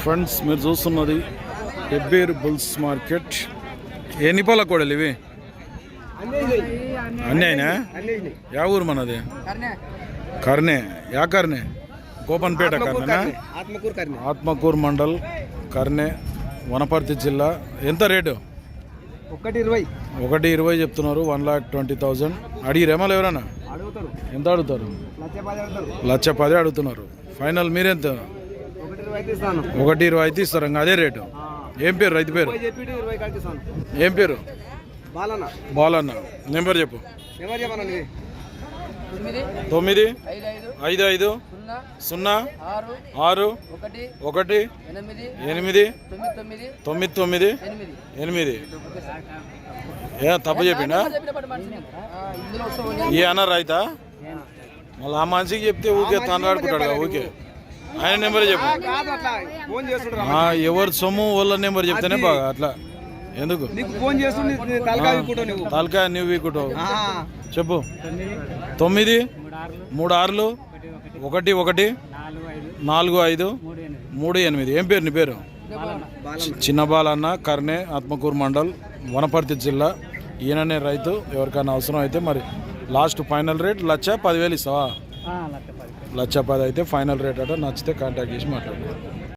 Friends మీరు చూస్తున్నది Pebbair bulls market. ఎన్ని పాల కోడలు ఇవి? అన్నీ అయినా యా ఊరు మనది? కర్నే యా కర్నే గోపన్పేట కర్ని ఆత్మకూరు మండల్ కర్నే వనపర్తి జిల్లా. ఎంత రేటు? ఒకటి ఇరవై. ఒకటి ఇరవై చెప్తున్నారు వన్ లాక్ ట్వంటీ థౌజండ్. అడిగిరేమో ఎవరన్నా అడుగుతారు. ఎంత అడుగుతారు? లక్ష పది అడుగుతున్నారు. ఫైనల్ మీరెంత? ఒకటి ఇరవై అయితే అయితే ఇస్తారు ఇంకా అదే రేటు. ఏం పేరు రైతు పేరు? ఏం పేరు? బాలన్న. బాలన్న. నెంబర్ చెప్పు. తొమ్మిది ఐదు ఐదు ఐదు ఐదు సున్నా ఆరు ఒకటి ఒకటి ఎనిమిది తొమ్మిది తొమ్మిది ఎనిమిది. ఏ తప్పు చెప్పిండా? ఈ అన్న రైతా? మళ్ళీ ఆ మనిషికి చెప్తే ఊకే తండ్రాడుకుంటాడు కదా ఊకే ఆయన నెంబర్ చెప్పు. ఎవరి సొమ్ము వాళ్ళ నెంబర్ చెప్తేనే బాగా అట్లా. ఎందుకు? నీకు ఫోన్ తలకాయ నువ్వు. ఆ, చెప్పు. తొమ్మిది మూడు ఆరులు ఒకటి ఒకటి నాలుగు ఐదు మూడు ఎనిమిది. ఏం పేరు నీ పేరు? బాలన్న. చిన్న బాలన్న కర్నే ఆత్మకూరు మండల్ వనపర్తి జిల్లా. ఈయననే రైతు ఎవరికైనా అవసరం అయితే మరి. లాస్ట్ ఫైనల్ రేట్ లక్ష పదివేలు ఇస్తావా? లచ్చపాద అయితే ఫైనల్ రేట్ అట నచ్చితే కాంటాక్ట్ చేసి మాట్లాడుకోండి